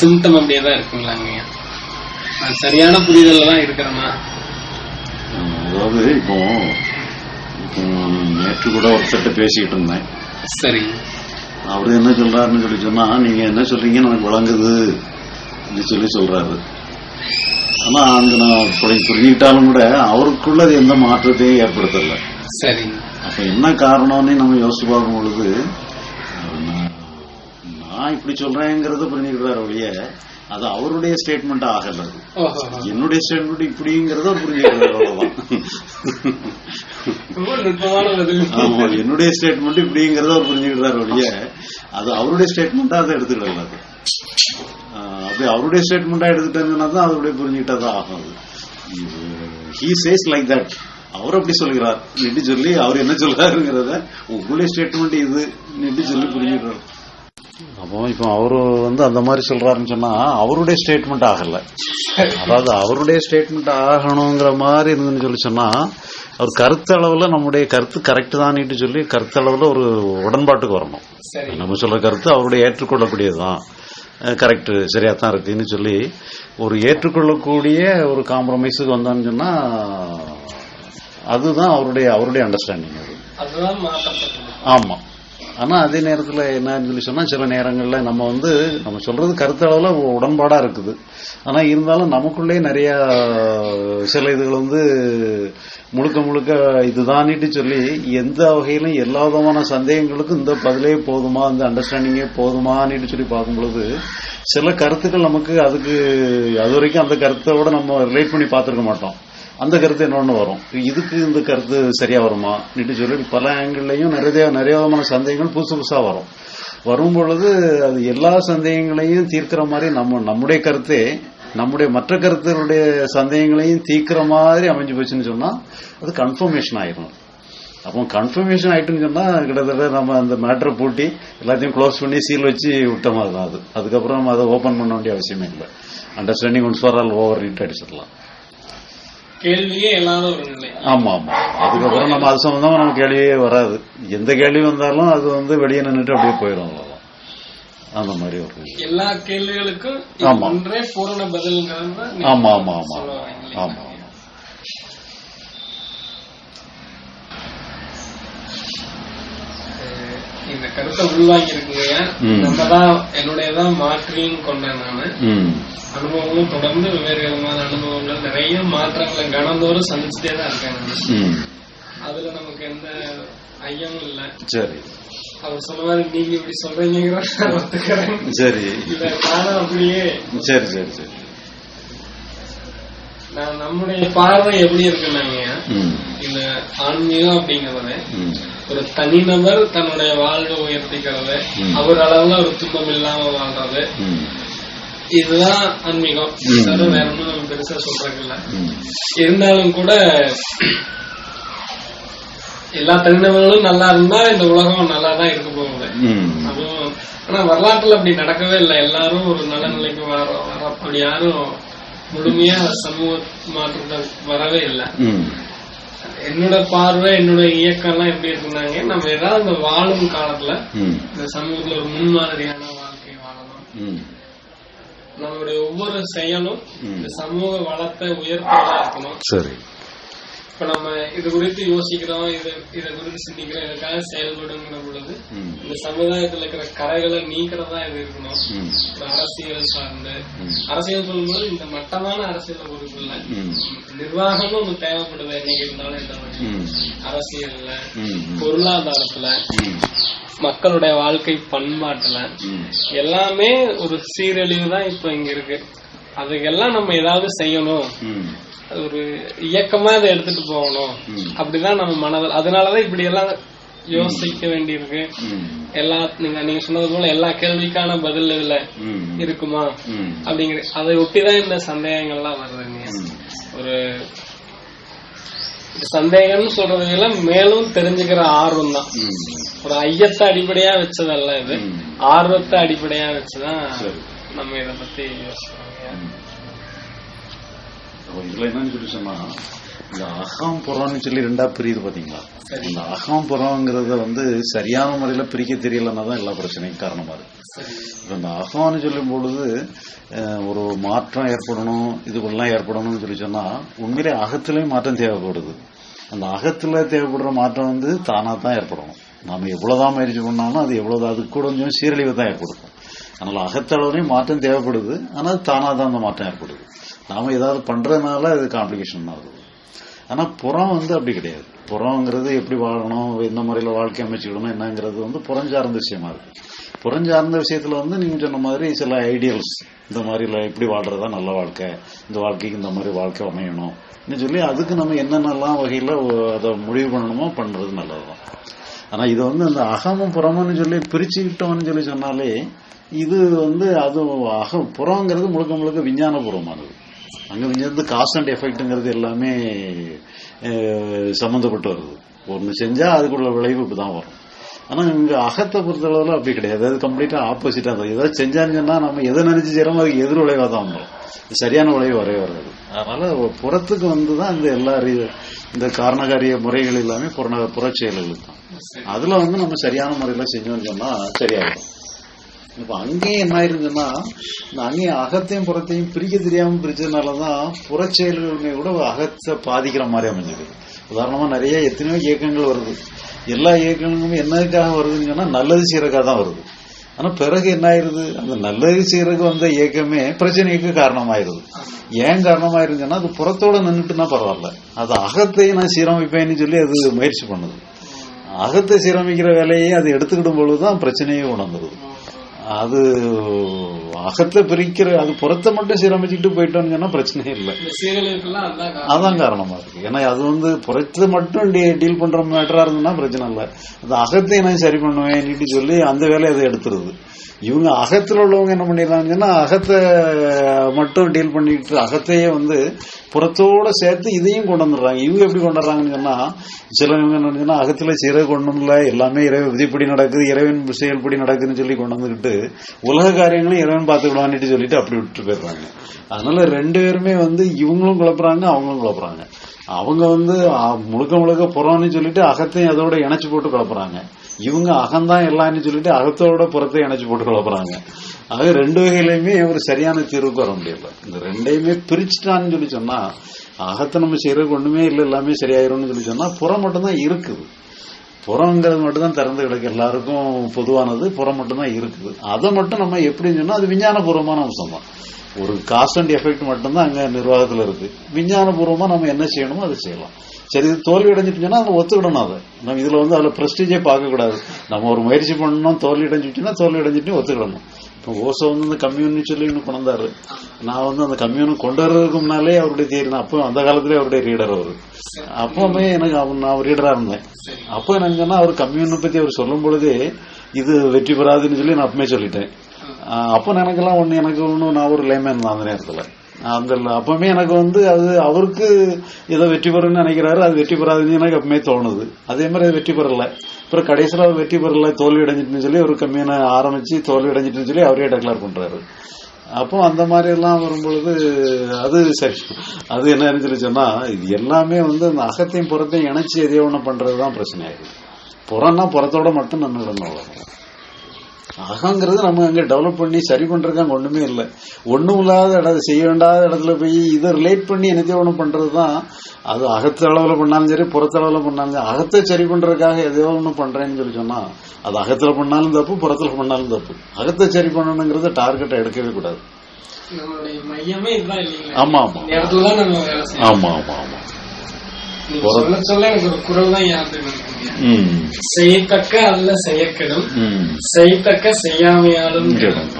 Symptom அப்படியே தான் இருக்குங்களாங்க சரியான புரிதல்ல தான் இருக்கிறோமா? அதாவது இப்போ நேற்று கூட ஒருத்தர்கிட்ட பேசிக்கிட்டு இருந்தேன். சரி. அவரு என்ன சொல்றாருன்னு சொல்லி சொன்னா நீங்க என்ன சொல்றீங்கன்னு எனக்கு விளங்குது சொல்லி சொல்றாரு. ஆனா அந்த நான் புரி- புரிஞ்சுக்கிட்டாலும் கூட அவருக்குள்ள அது எந்த மாற்றத்தையும் ஏற்படுத்தல. சரி. அப்ப என்ன காரணம்னு நம்ம யோசிச்சு பார்க்கும் பொழுது நான் இப்படி சொல்றேங்கிறத புரிஞ்சுக்கிறார் ஒழிய அது அவருடைய ஸ்டேட்மெண்ட் ஆகல. என்னுடைய ஸ்டேட்மெண்ட் இப்படிங்கிறத புரிஞ்சுக்கிறார் அவ்வளவுதான். என்னுடைய ஸ்டேட்மெண்ட் இப்படிங்கிறத அவர் புரிஞ்சுக்கிறார் ஒழிய அது அவருடைய ஸ்டேட்மெண்டா அதை எடுத்துக்கிடல அது. அப்படி அவருடைய ஸ்டேட்மெண்டா எடுத்துட்டேன்னா தான் அவருடைய புரிஞ்சுக்கிட்டா தான் ஆகும் ஹீ சேஸ் லைக் தட் அவர் அப்படி சொல்கிறார். நிட்டு சொல்லி அவர் என்ன சொல்றாருங்கிறத உங்களுடைய ஸ்டேட்மெண்ட் இது நிட்டு சொல்லி புரிஞ்சுக்கிறார் அப்போ இப்போ அவரு வந்து அந்த மாதிரி சொல்றாருன்னு சொன்னா அவருடைய ஸ்டேட்மெண்ட் ஆகல. அதாவது அவருடைய ஸ்டேட்மெண்ட் ஆகணுங்கிற மாதிரி இருந்துன்னு சொல்லி சொன்னா அவர் கருத்து அளவுல நம்முடைய கருத்து கரெக்ட் தானிட்டு சொல்லி கருத்து அளவுல ஒரு உடன்பாட்டுக்கு வரணும். நம்ம சொல்ற கருத்து அவருடைய ஏற்றுக்கொள்ளக்கூடியதுதான். கரெக்ட் சரியா தான் இருக்குன்னு சொல்லி ஒரு ஏற்றுக்கொள்ளக்கூடிய ஒரு காம்ப்ரமைஸுக்கு வந்தான்னு சொன்னா அதுதான் அவருடைய அவருடைய அண்டர்ஸ்டாண்டிங் அது. ஆமா. ஆனா அதே நேரத்துல என்னன்னு சொல்லி சொன்னா சில நேரங்கள்ல நம்ம வந்து நம்ம சொல்றது கருத்து அளவுல உடன்பாடா இருக்குது. ஆனா இருந்தாலும் நமக்குள்ளே நிறைய சில இதுகள் வந்து முழுக்க முழுக்க இதுதானிட்டு சொல்லி எந்த வகையிலும் எல்லா விதமான சந்தேகங்களுக்கும் இந்த பதிலே போதுமா இந்த அண்டர்ஸ்டாண்டிங்கே போதுமான்னு சொல்லி பார்க்கும் பொழுது சில கருத்துக்கள் நமக்கு அதுக்கு அது வரைக்கும் அந்த கருத்தோட நம்ம ரிலேட் பண்ணி பார்த்துருக்க மாட்டோம். அந்த கருத்து இன்னொன்று வரும். இதுக்கு இந்த கருத்து சரியா வருமா நிட்டு சொல்லி பல ஆங்கிள்லையும் நிறைய நிறைய விதமான சந்தேகங்கள் புதுசு புதுசா வரும். வரும் பொழுது அது எல்லா சந்தேகங்களையும் தீர்க்கிற மாதிரி நம்ம நம்முடைய கருத்தே நம்முடைய மற்ற கருத்துடைய சந்தேகங்களையும் தீர்க்கிற மாதிரி அமைஞ்சு போச்சுன்னு சொன்னா அது கன்ஃபர்மேஷன் ஆயிரும். அப்போ கன்ஃபர்மேஷன் ஆயிட்டுன்னு சொன்னா கிட்டத்தட்ட நம்ம அந்த மேட்டரை பூட்டி எல்லாத்தையும் க்ளோஸ் பண்ணி சீல் வச்சு விட்ட மாதிரி தான் அது. அதுக்கப்புறம் நம்ம அதை ஓபன் பண்ண வேண்டிய அவசியமே இல்லை. Understanding once for all over need அடிச்சிடலாம் கேள்வியே இல்லாத ஒரு நிலை. ஆமா ஆமா. அதுக்கப்புறம் நம்ம அது சம்பந்தமா நம்ம கேள்வியே வராது. எந்த கேள்வி வந்தாலும் அது வந்து வெளியே நின்றுட்டு அப்படியே போயிடும் அவ்வளவுதான். அந்த மாதிரி ஒரு எல்லா கேள்விகளுக்கும். ஒன்றே பூரண நீங்க ஆமா ஆமா ஆமா. ஆமா இல்லையா? அஹ் இந்த கருத்தை உள்வாங்கி இருக்குங்க. நம்ம தான் என்னுடையதான் மாற்றியும் கொண்டேன் நானு. அனுபவங்களும் தொடர்ந்து வெவ்வேறு விதமான அனுபவங்கள் நிறைய மாற்றங்களை கணந்தோறும் சந்திச்சுட்டே தான் இருக்கேன் அதுல நமக்கு எந்த ஐயமும் இல்ல. சரி. அவர் சொன்ன மாதிரி நீங்க இப்படி சொல்றீங்கிற ஒத்துக்கிறேன். சரி. இல்ல நானும் அப்படியே சரி சரி சரி. நான் நம்முடைய பார்வை எப்படி இருக்குன்னாங்க இந்த ஆன்மீகம் அப்படிங்கறது ஒரு தனிநபர் தன்னுடைய வாழ்வை உயர்த்திக்கிறது. அவர் அளவுல ஒரு துன்பம் இல்லாம வாழ்றது. இதுதான் ஆன்மீகம். வேற ஒண்ணும் நம்ம பெருசா ம். இருந்தாலும் கூட எல்லா தனிநபர்களும் நல்லா இருந்தா இந்த உலகம் நல்லா தான் இருக்க போகுது. அதுவும் ஆனா வரலாற்றுல அப்படி நடக்கவே இல்லை. எல்லாரும் ஒரு நல்ல நிலைக்கு வர வர அப்படி யாரும் முழுமையா சமூக மாற்றத்தை வரவே இல்லை. என்னோட பார்வை என்னோட இயக்கம் எல்லாம் எப்படி இருக்குன்னாங்க நம்ம ஏதாவது இந்த வாழும் காலத்துல இந்த சமூகத்துல ஒரு முன்மாதிரியான வாழ்க்கை வாழணும். ம். நம்மளுடைய ஒவ்வொரு செயலும். இந்த சமூக வளத்தை உயர்த்துறதா இருக்கணும். சரி. இப்ப நம்ம இது குறித்து யோசிக்கிறோம் இது இதை குறித்து சிந்திக்கிறோம் இதுக்காக செயல்படுங்கிற பொழுது இந்த சமுதாயத்துல இருக்கிற கரைகளை நீக்கிறதா இது இருக்கணும். அரசியல் சார்ந்து. அரசியல் சொல்லும்போது இந்த மட்டமான அரசியல் பொறுப்பு இல்ல ம். நிர்வாகம்னு ஒண்ணு தேவைப்படுது என்னைக்கு இருந்தாலும் இந்த அரசியல்ல பொருளாதாரத்துல மக்களுடைய வாழ்க்கை பண்பாட்டுல எல்லாமே ஒரு சீரழிவு தான் இப்ப இங்க இருக்கு. அதுக்கெல்லாம் நம்ம ஏதாவது செய்யணும். அது ஒரு இயக்கமா இதை எடுத்துட்டு போகணும். அப்படிதான் நம்ம மனதில் அதனாலதான் இப்படி எல்லாம் யோசிக்க வேண்டியிருக்கு. எல்லா நீங்க நீங்க சொன்னது போல எல்லா கேள்விக்கான பதில் இதுல இருக்குமா? அப்படிங்கிற அதை ஒட்டிதான் இந்த சந்தேகங்கள்லாம் வருதுங்க ஒரு சந்தேகம்னு சொல்றது எல்லாம் மேலும் தெரிஞ்சுக்கிற ஆர்வம் தான் ஒரு ஐயத்தை அடிப்படையா வச்சதல்ல இது. ஆர்வத்தை அடிப்படையா வச்சுதான். நம்ம இத பத்தி யோசிக்கிறோம். இதுல என்னன்னு சொல்லி சொன்னா இந்த அகம் புறம்னு சொல்லி ரெண்டா பிரியுது பாத்தீங்களா. இந்த அகம் புறம்ங்கிறத வந்து சரியான முறையில பிரிக்க தெரியலன்னா தான் எல்லா பிரச்சனையும் காரணமா இருக்கு. இப்ப இந்த அகம்னு சொல்லும் பொழுது ஒரு மாற்றம் ஏற்படணும் இதுக்கெல்லாம் ஏற்படணும்னு சொல்லி சொன்னா உண்மையிலே அகத்திலையும் மாற்றம் தேவைப்படுது. அந்த அகத்துல தேவைப்படுற மாற்றம் வந்து தானா தான் ஏற்படணும். நாம எவ்வளவுதான் முயற்சி பண்ணாலும் அது எவ்வளவு அதுக்கு கூட கொஞ்சம் சீரழிவை தான் ஏற்படுத்தும். அதனால அகத்தளவுலையும் மாற்றம் தேவைப்படுது ஆனா அது தானா தான் அந்த மாற்றம் ஏற்படுது. நாம ஏதாவது பண்றதுனால அது காம்ப்ளிகேஷன் ஆகுது ஆனா புறம் வந்து அப்படி கிடையாது. புறங்கிறது எப்படி வாழணும் எந்த முறையில வாழ்க்கை அமைச்சுக்கணும் என்னங்கிறது வந்து புறம் சார்ந்த விஷயமா இருக்கு. புறம் சார்ந்த விஷயத்துல வந்து நீங்க சொன்ன மாதிரி சில ஐடியல்ஸ் இந்த மாதிரி எப்படி வாழ்றதா நல்ல வாழ்க்கை இந்த வாழ்க்கைக்கு இந்த மாதிரி வாழ்க்கை அமையணும் சொல்லி அதுக்கு நம்ம என்னென்னலாம் வகையில அதை முடிவு பண்ணணுமோ பண்றது நல்லதுதான். ஆனா இது வந்து அந்த அகமும் புறமும்னு சொல்லி பிரிச்சுக்கிட்டோம்னு சொல்லி சொன்னாலே இது வந்து அது அகம் புறங்கிறது முழுக்க முழுக்க விஞ்ஞானபூர்வமானது. அங்க விஞ்ஞானத்து காஸ்ட் அண்ட் எஃபெக்ட்ங்கிறது எல்லாமே சம்மந்தப்பட்டு வருது. ஒன்று செஞ்சா அதுக்குள்ள விளைவு இப்படிதான் வரும். ஆனா இங்க அகத்தை பொறுத்தளவில் அப்படி கிடையாது. அது கம்ப்ளீட்டாக ஆப்போசிட்டா தான். ஏதாவது செஞ்சான்னு சொன்னா நம்ம எதை நினைச்சு செய்யறோமோ அதுக்கு எதிர் விளைவாக தான் வரும். சரியான விளைவு வரவே வராது. அதனால புறத்துக்கு வந்துதான் இந்த எல்லா இந்த காரணகாரிய முறைகள் எல்லாமே புற புறச் செயல்களுக்கு தான். அதில் அதுல வந்து நம்ம சரியான முறையில செஞ்சோம்னு சொன்னா சரியாகும் இப்ப அங்கேயும் என்ன ஆயிருதுன்னா அங்கேயும் அகத்தையும் புறத்தையும் பிரிக்க தெரியாம பிரிச்சதுனாலதான் புறச்செயல்களுமே கூட அகத்தை பாதிக்கிற மாதிரி அமைஞ்சது. உதாரணமா நிறைய எத்தனையோ இயக்கங்கள் வருது. எல்லா இயக்கங்களுமே என்னதுக்காக வருதுன்னு சொன்னா நல்லது செய்யறதுக்காக தான் வருது. ஆனா பிறகு என்ன ஆயிருது அந்த நல்லது செய்யறதுக்கு வந்த இயக்கமே பிரச்சனைக்கு காரணமாயிருது. ஏன் காரணமாயிருந்துன்னா அது புறத்தோட நின்றுட்டுனா பரவாயில்ல. அது அகத்தை நான் சீரமைப்பேன்னு சொல்லி அது முயற்சி பண்ணுது. அகத்தை சீரமைக்கிற வேலையை அது எடுத்துக்கிடும் பொழுதுதான் பிரச்சனையே உணர்ந்துருது. அது அகத்தை பிரிக்கிற அது புறத்தை மட்டும் சீரமைச்சுக்கிட்டு போயிட்டோம்னு சொன்னா பிரச்சனையே இல்லை. அதான் காரணம் இருக்கு. ஏன்னா அது வந்து புறத்தை மட்டும் டீல் பண்ற மேட்டரா இருந்ததுன்னா பிரச்சனை இல்லை. அது அகத்தை நான் சரி பண்ணுவேன் சொல்லி அந்த வேலையை அதை எடுத்துருது. இவங்க அகத்துல உள்ளவங்க என்ன பண்ணிடுறாங்கன்னா அகத்தை மட்டும் டீல் பண்ணிட்டு அகத்தையே வந்து புறத்தோட சேர்த்து இதையும் கொண்டு வந்துடுறாங்க. இவங்க எப்படி கொண்டாடுறாங்கன்னு வர்றாங்கன்னு சொன்னா சிலவங்க சொன்னா அகத்துல சிறை கொண்டு வரல எல்லாமே இறைவன் விதிப்படி நடக்குது இறைவன் செயல்படி நடக்குதுன்னு சொல்லி கொண்டு வந்துக்கிட்டு உலக காரியங்களும் இறைவன் பார்த்துக்கிடுவான்ட்டு சொல்லிட்டு அப்படி விட்டு போயிடுறாங்க. அதனால ரெண்டு பேருமே வந்து இவங்களும் குழப்புறாங்க அவங்களும் குழப்புறாங்க. அவங்க வந்து முழுக்க முழுக்க புறம்னு சொல்லிட்டு அகத்தையும் அதோட இணைச்சு போட்டு குழப்புறாங்க. இவங்க அகம்தான் எல்லாம்னு சொல்லிட்டு அகத்தோட புறத்தை இணைச்சு போட்டு குழப்புறாங்க ஆக ரெண்டு வகையிலையுமே ஒரு சரியான தீர்வுக்கு வர முடியல. இந்த ரெண்டையுமே பிரிச்சுட்டான்னு சொல்லி சொன்னா அகத்தை நம்ம செய்யறதுக்கு ஒண்ணுமே இல்லை எல்லாமே சரியாயிரும்னு சொல்லி சொன்னா புறம் மட்டும்தான் இருக்குது. புறங்கிறது மட்டும்தான் திறந்து கிடக்கு. எல்லாருக்கும் பொதுவானது புறம் மட்டும்தான் இருக்குது. அதை மட்டும் நம்ம எப்படின்னு சொன்னா அது விஞ்ஞானபூர்வமான அம்சம் தான். ஒரு காஸ்ட் அண்ட் எஃபெக்ட் மட்டும்தான் அங்க நிர்வாகத்துல இருக்கு. விஞ்ஞானபூர்வமா நம்ம என்ன செய்யணுமோ அதை செய்யலாம். சரி இது தோல்வி அடைஞ்சிட்டுன்னா அதை ஒத்துக்கிடணும் அதை. நம்ம இதுல வந்து அதுல பிரஸ்டீஜே பார்க்க கூடாது நம்ம ஒரு முயற்சி பண்ணணும் தோல்வி அடைஞ்சிட்டுன்னா தோல்வி அடைஞ்சிட்டு ஒத்துக்கிடணும். இப்போ ஓசோ வந்து இந்த கம்யூன்னு சொல்லி இன்னும் கொண்டாரு நான் வந்து அந்த கம்யூனு கொண்டு வர்றதுக்கு முன்னாலே அவருடைய தேரி அப்போ அந்த காலத்திலே அவருடைய ரீடர் அவர். அப்பவுமே எனக்கு அவர் நான் ரீடரா இருந்தேன். அப்போ எனக்கு சொன்னா அவர் கம்யூனை பத்தி அவர் சொல்லும் பொழுதே இது வெற்றி பெறாதுன்னு சொல்லி நான் அப்பவுமே சொல்லிட்டேன். அப்போ எனக்கெல்லாம் ஒன்று எனக்கு ஒண்ணு நான் ஒரு லேமேன் தான் அந்த நேரத்துல. அந்த அப்பவுமே எனக்கு வந்து அது அவருக்கு ஏதோ வெற்றி பெறும்னு நினைக்கிறாரு. அது வெற்றி பெறாதுன்னு எனக்கு அப்பவுமே தோணுது. அதே மாதிரி அது வெற்றி பெறல. அப்புறம் கடைசியில் அவர் வெற்றி பெறல தோல்வி அடைஞ்சிட்டுன்னு சொல்லி ஒரு கம்மியான ஆரம்பிச்சு தோல்வி அடைஞ்சிட்டுன்னு சொல்லி அவரே டெக்ளேர் பண்றாரு. அப்போ அந்த மாதிரி எல்லாம் வரும்பொழுது அது சரி. அது என்னன்னு சொல்லி சொன்னா இது எல்லாமே வந்து அந்த அகத்தையும் புறத்தையும் இணைச்சி எதையோ ஒன்று பண்றதுதான் பிரச்சனையாகுது புறம்னா புறத்தோட மட்டும் நின்றுடணும் அவ்வளவுதான். அகங்கிறது நம்ம அங்க டெவலப் பண்ணி சரி பண்றதுக்கு அங்க ஒண்ணுமே இல்லை. ஒண்ணும் இல்லாத இடம் செய்ய வேண்டாத இடத்துல போய் இதை ரிலேட் பண்ணி என்னத்தையோ ஒண்ணு பண்றதுதான். அது அகத்து அளவுல பண்ணாலும் சரி புறத்து அளவுல பண்ணாலும் சரி அகத்தை சரி பண்றதுக்காக எதையோ ஒண்ணு பண்றேன்னு சொல்லி சொன்னா அது அகத்துல பண்ணாலும் தப்பு புறத்துல பண்ணாலும் தப்பு. அகத்தை சரி பண்ணணுங்கிறத டார்கெட்டை எடுக்கவே கூடாது. ஆமா ஆமா. இடத்துல ஆமா ஆமா ஆமா. செய்யத்தக்க அல்ல செய்யக்கெடும். செய்யத்தக்க செய்யாமையாலும் கெடும்.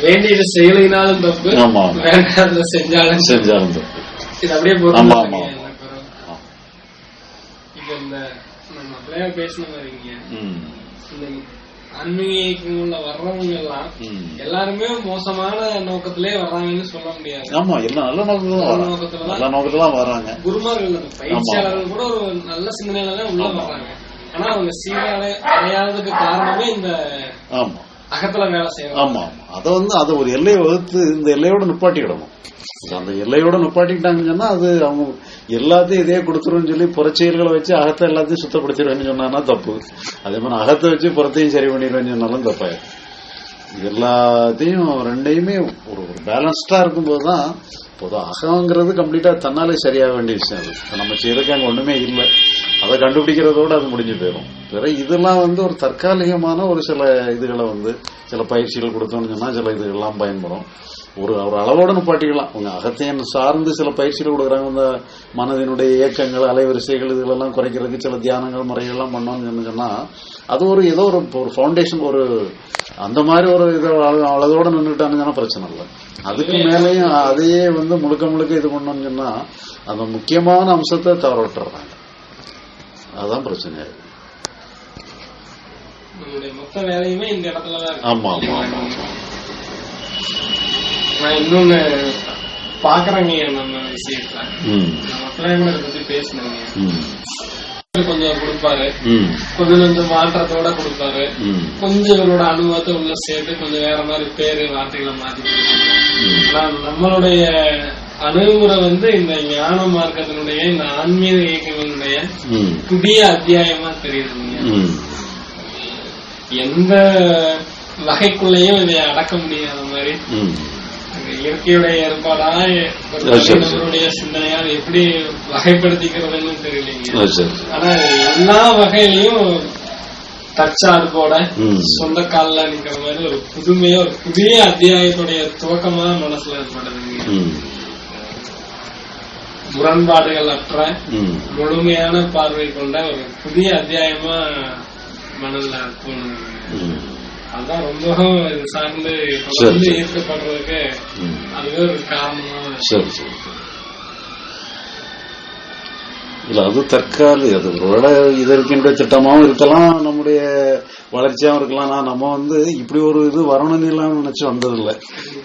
வேண்டியது செயலினாலும் தப்பு. வேண்டாத செஞ்சாலும். செஞ்சாலும் தப்பு. இது அப்படியே ஆமா, ஆமா. இப்ப இந்த நம்ம பேசின மாதிரிங்க ம் இந்த ஆன்மீக இயக்கங்கள்ல வர்றவங்க எல்லாம் எல்லாருமே மோசமான நோக்கத்திலே வர்றாங்கன்னு சொல்ல முடியாது. ஆமா எல்லாம் நல்ல நோக்கத்துல நல்ல நோக்கத்துல வராங்க குருமார்கள் அந்த பயிற்சியாளர்கள் கூட ஒரு நல்ல சிந்தனையில தான் உள்ள வர்றாங்க. ஆனா அவங்க சீராட அடையாததுக்கு காரணமே இந்த ஆமா. அகத்துல வேலை செய்யணும். ஆமா ஆமா. அதை வந்து அதை ஒரு எல்லையை வகுத்து இந்த எல்லையோட நிப்பாட்டிக்கிடணும். அந்த எல்லையோட நிப்பாட்டிக்கிட்டாங்கன்னு சொன்னா அது அவங்க எல்லாத்தையும் இதே கொடுத்துருன்னு சொல்லி புறச்செயல்களை வச்சு அகத்தை எல்லாத்தையும் சுத்தப்படுத்திடுவேன்னு சொன்னான்னா தப்பு. அதே மாதிரி அகத்தை வச்சு புறத்தையும் சரி பண்ணிடுவேன்னு சொன்னாலும் தப்பாயிரும். எல்லாத்தையும் ரெண்டையுமே ஒரு ஒரு பேலன்ஸ்டா இருக்கும்போது தான் பொதுவாக அகங்கிறது கம்ப்ளீட்டா தன்னாலே சரியாக வேண்டிய விஷயம் அது நம்ம செய்யறதுக்கு அங்கே ஒண்ணுமே இல்லை. அதை கண்டுபிடிக்கிறதோட அது முடிஞ்சு போயிடும் வேற இதெல்லாம் வந்து ஒரு தற்காலிகமான ஒரு சில இதுகளை வந்து சில பயிற்சிகள் கொடுத்தோம்னு சொன்னா சில இதுகள்லாம் பயன்படும். ஒரு ஒரு அளவோட நிப்பாட்டிக்கலாம் உங்க அகத்தையும் சார்ந்து சில பயிற்சிகள் கொடுக்குறாங்க. இந்த மனதினுடைய இயக்கங்கள் அலைவரிசைகள் இதுகளெல்லாம் குறைக்கிறதுக்கு சில தியானங்கள் முறைகள்லாம் பண்ணோம்னு சொன்னா அது ஒரு ஏதோ ஒரு ஒரு ஃபவுண்டேஷன் ஒரு அந்த மாதிரி ஒரு இது அள- அளவோட நின்றுட்டானுங்கன்னா பிரச்சனை இல்லை. அதுக்கு மேலேயும் அதையே வந்து முழுக்க முழுக்க இது பண்ணோம்னு சொன்னா அந்த முக்கியமான அம்சத்தை தவற விட்டுறாங்க அதுதான் பிரச்சனை. நம்மளுடைய மொத்த வேலையுமே இந்த இடத்துலதான் இருக்கு. ஆமா ஆமா ஆமா. நான் இன்னொன்னு பாக்குறேங்க நம்ம விஷயத்துல. ம். நம்ம அப்பவே கூட இதை பத்தி பேசினாங்க. ம். கொஞ்சம் கொடுப்பாரு. கொஞ்சம் கொஞ்சம் மாற்றத்தோட கொடுப்பாரு. கொஞ்சம் இவரோட அனுபவத்தை உள்ள சேர்த்து கொஞ்சம் வேற மாதிரி பேரு வார்த்தைகளை மாத்தி. ஆனா நம்மளுடைய அணுகுமுறை வந்து இந்த ஞான மார்க்கத்தினுடைய இந்த ஆன்மீக இயக்கங்களுடைய புதிய அத்தியாயமா தெரியுதுங்க. எந்த வகைக்குள்ளேயும் இதை அடக்க முடியாத மாதிரி இயற்கையுடைய ஏற்பாடா. மனிதனுடைய சிந்தனையால் எப்படி வகைப்படுத்திக்கிறதுன்னு தெரியலைங்க. ஆனா எல்லா வகையிலையும் தற்சார்போட. சொந்த கால்ல நிக்கிற மாதிரி ஒரு புதுமையா ஒரு புதிய அத்தியாயத்துடைய துவக்கமா மனசுல ஏற்படுதுங்க. முரண்பாடுகள் அற்ற முழுமையான பார்வை கொண்ட ஒரு புதிய அத்தியாயமா மனதுல தோணுதுங்க. ம். அதான் ரொம்பவும் இது சார்ந்து தொடர்ந்து ஈர்க்கப்படுறதுக்கு ம். அதுவே ஒரு காரணமா சரி சரி. இல்ல அது தற்காலி அது ஒருவேளை இதற்கினுடைய திட்டமாவும் இருக்கலாம் நம்முடைய வளர்ச்சியாவும் இருக்கலாம். நம்ம வந்து இப்படி ஒரு இது வரணும்னு எல்லாம் நினைச்சு வந்ததில்லை.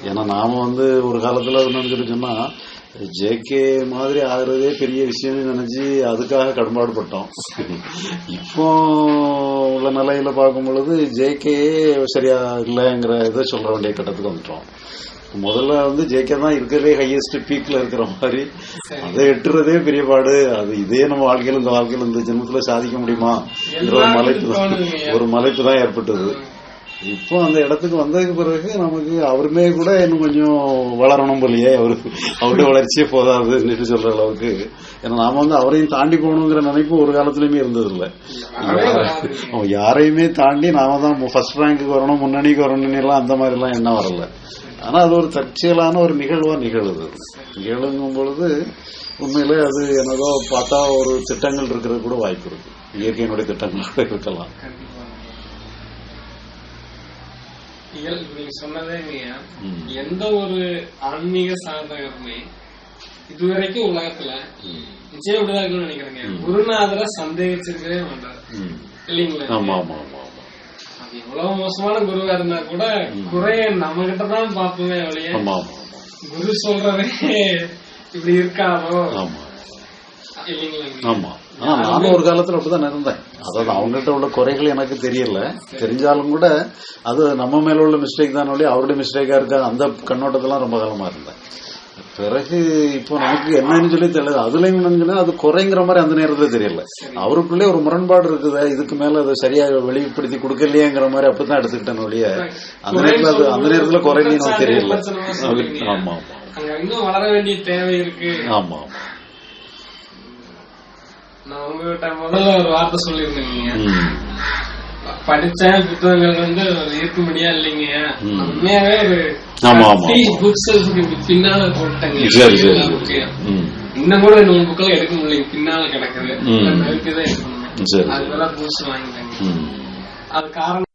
ஏன்னா நாம வந்து ஒரு காலத்துல சொன்னா ஜேகே மாதிரி ஆகுறதே பெரிய விஷயம்னு நினைச்சு அதுக்காக கடன்பாடுபட்டோம் இப்போ உள்ள நிலையில பார்க்கும் பொழுது ஜேகே சரியா இல்லைங்கிற இதை சொல்ற வேண்டிய கட்டத்துக்கு வந்துட்டோம். முதல்ல வந்து ஜேகே தான் இருக்கிறதே ஹையஸ்ட் பீக்ல இருக்கிற மாதிரி. அதை எட்டுறதே பெரிய பாடு. அது இதே நம்ம வாழ்க்கையில இந்த வாழ்க்கையில இந்த ஜென்மத்துல சாதிக்க முடியுமா? ஒரு மலைப்பு தான். ஒரு மலைப்பு தான் ஏற்பட்டது. இப்போ அந்த இடத்துக்கு வந்ததுக்கு பிறகு நமக்கு அவருமே கூட இன்னும் கொஞ்சம் வளரணும் போலயே. அவரு அவருடைய வளர்ச்சியே போதாதுன்னு சொல்ற அளவுக்கு. ஏன்னா நாம வந்து அவரையும் தாண்டி போகணுங்கிற நினைப்பு ஒரு காலத்துலயுமே இருந்ததில்லை. அவன் யாரையுமே தாண்டி நாம தான் ஃபர்ஸ்ட் ரேங்க்கு வரணும் முன்னணிக்கு வரணும்னு எல்லாம் அந்த மாதிரி எல்லாம் என்ன வரல. ஆனா அது ஒரு தற்செயலான ஒரு நிகழ்வா நிகழுது. நிகழுங்கும் பொழுது உண்மையிலே அது என்னதோ பார்த்தா ஒரு திட்டங்கள் இருக்கிறது கூட வாய்ப்பு இருக்கு. இயற்கையினுடைய திட்டங்கள் கூட இருக்கலாம் இயல் நீங்க சொன்னதே இல்லையா. எந்த ஒரு ஆன்மீக சாதகருமே இதுவரைக்கும் உலகத்துல நிச்சயம் இப்படிதான் இருக்கும்னு நினைக்கிறேங்க. குருநாதரை சந்தேகிச்சிருக்கவே மாட்டாரு. இல்லைங்களா? அது எவ்வளவு மோசமான குருவா இருந்தா கூட குறைய நம்ம கிட்ட தான் பாப்போமே ஆமா குரு சொல்றதே இப்படி இருக்காதோ? ஆமா. இல்லைங்களா? ஆமா. நானும் ஒரு காலத்துல அப்படிதான் இருந்தேன் அதாவது அவங்ககிட்ட உள்ள குறைகள் எனக்கு தெரியல. தெரிஞ்சாலும் கூட அது நம்ம மேல உள்ள மிஸ்டேக் தான் அவருடைய மிஸ்டேக்கா இருக்கா அந்த கண்ணோட்டத்தெல்லாம் ரொம்ப காலமா இருந்தேன் பிறகு இப்போ நமக்கு என்னன்னு சொல்லி தெரியல. அதுலயும் என்னன்னு அது குறைங்கிற மாதிரி அந்த நேரத்துல தெரியல. அவருக்குள்ளே ஒரு முரண்பாடு இருக்குது. இதுக்கு மேல அதை சரியா வெளிப்படுத்தி கொடுக்கலையேங்கிற மாதிரி அப்படித்தான் எடுத்துக்கிட்டேன் ஒழிய அந்த நேரத்துல அது அந்த நேரத்துல நமக்கு தெரியல. ஆமா ஆமா. இன்னும் வளர வேண்டிய தேவை இருக்கு. ஆமா ஆமா. நான் உங்ககிட்ட முதல்ல ஒரு வார்த்தை சொல்லியிருந்தேங்க. ம். படிச்ச புத்தகங்கள் வந்து இருக்கும்படியா இல்லைங்க. உண்மையாவே ஒரு பின்னால போட்டேங்க. இன்னும் கூட ரெண்டு புக்கெல்லாம் எடுக்க முடியல பின்னால கிடக்குது. ம். அதுக்குதான் எடுக்கணும் சரி அது வேற புதுசு வாங்கிட்டாங்க. அது காரணம்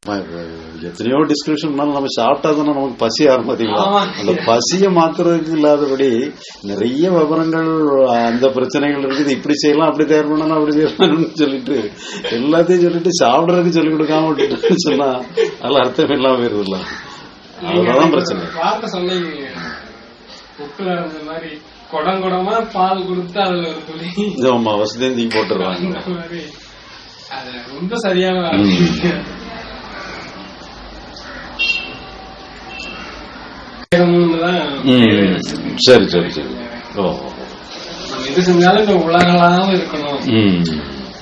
எத்தனையோ டிஸ்கிரிப்ஷன் நம்ம சாப்பிட்டா தானே நமக்கு பசி ஆரம்பிக்கலாம். அந்த பசியை மாத்துறதுக்கு இல்லாதபடி நிறைய விவரங்கள் அந்த பிரச்சனைகள் இருக்குது. இப்படி செய்யலாம் அப்படி தயார் பண்ணலாம் அப்படி செய்யலாம்னு சொல்லிட்டு எல்லாத்தையும் சொல்லிட்டு சாப்பிடறதுக்கு சொல்லி கொடுக்காம விட்டுட்டு சொன்னா அதுல அர்த்தம் இல்லாம போயிருதுல்ல. அதுதான் பிரச்சனை. வார்த்தை சொன்னீங்க. புக்குல இருந்த மாதிரி குடம் குடமா பால் கொடுத்து அதுல ஒரு துளி ஆமா தூக்கி போட்டுருவாங்க. அது ரொம்ப சரியான வார்த்தை வையகம்னுதான் பேரே ம் வச்சிருக்கு. சரி சரி சரி. ஓ. எது செஞ்சாலும் இந்த உலகளாவும் இருக்கணும்.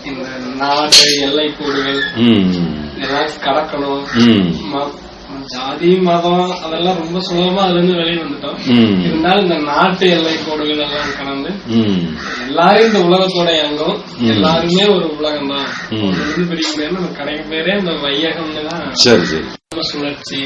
இந்த நாடு எல்லை கோடுகள் ம். இதெல்லாம் கடக்கணும். ம். ம- ஜாதி மதம் அதெல்லாம் ரொம்ப சுலபமா அதுல இருந்து வெளியே வந்துட்டோம். இருந்தாலும் இந்த நாட்டு எல்லை கோடுகள் எல்லாம் கடந்து எல்லாரும் இந்த உலகத்தோட அங்கம் ம். எல்லாருமே ஒரு உலகம் தான் முடியாது நம்ம கடைக்கு பேரே இந்த வையகம்னு தான் சரி சரி. சுழற்சி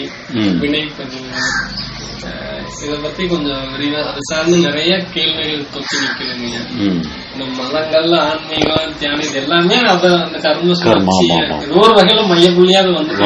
அஹ் இத பத்தி கொஞ்சம் விரிவா அது சார்ந்து நிறைய கேள்விகள் தொக்கி நிக்குதுங்க ம். இந்த மதங்கள்ல ஆன்மீகம் தியானம் இது எல்லாமே அத அந்த கர்ம சுழற்சி ஒரு வகையில மையப்புள்ளியா அது வந்துட்டு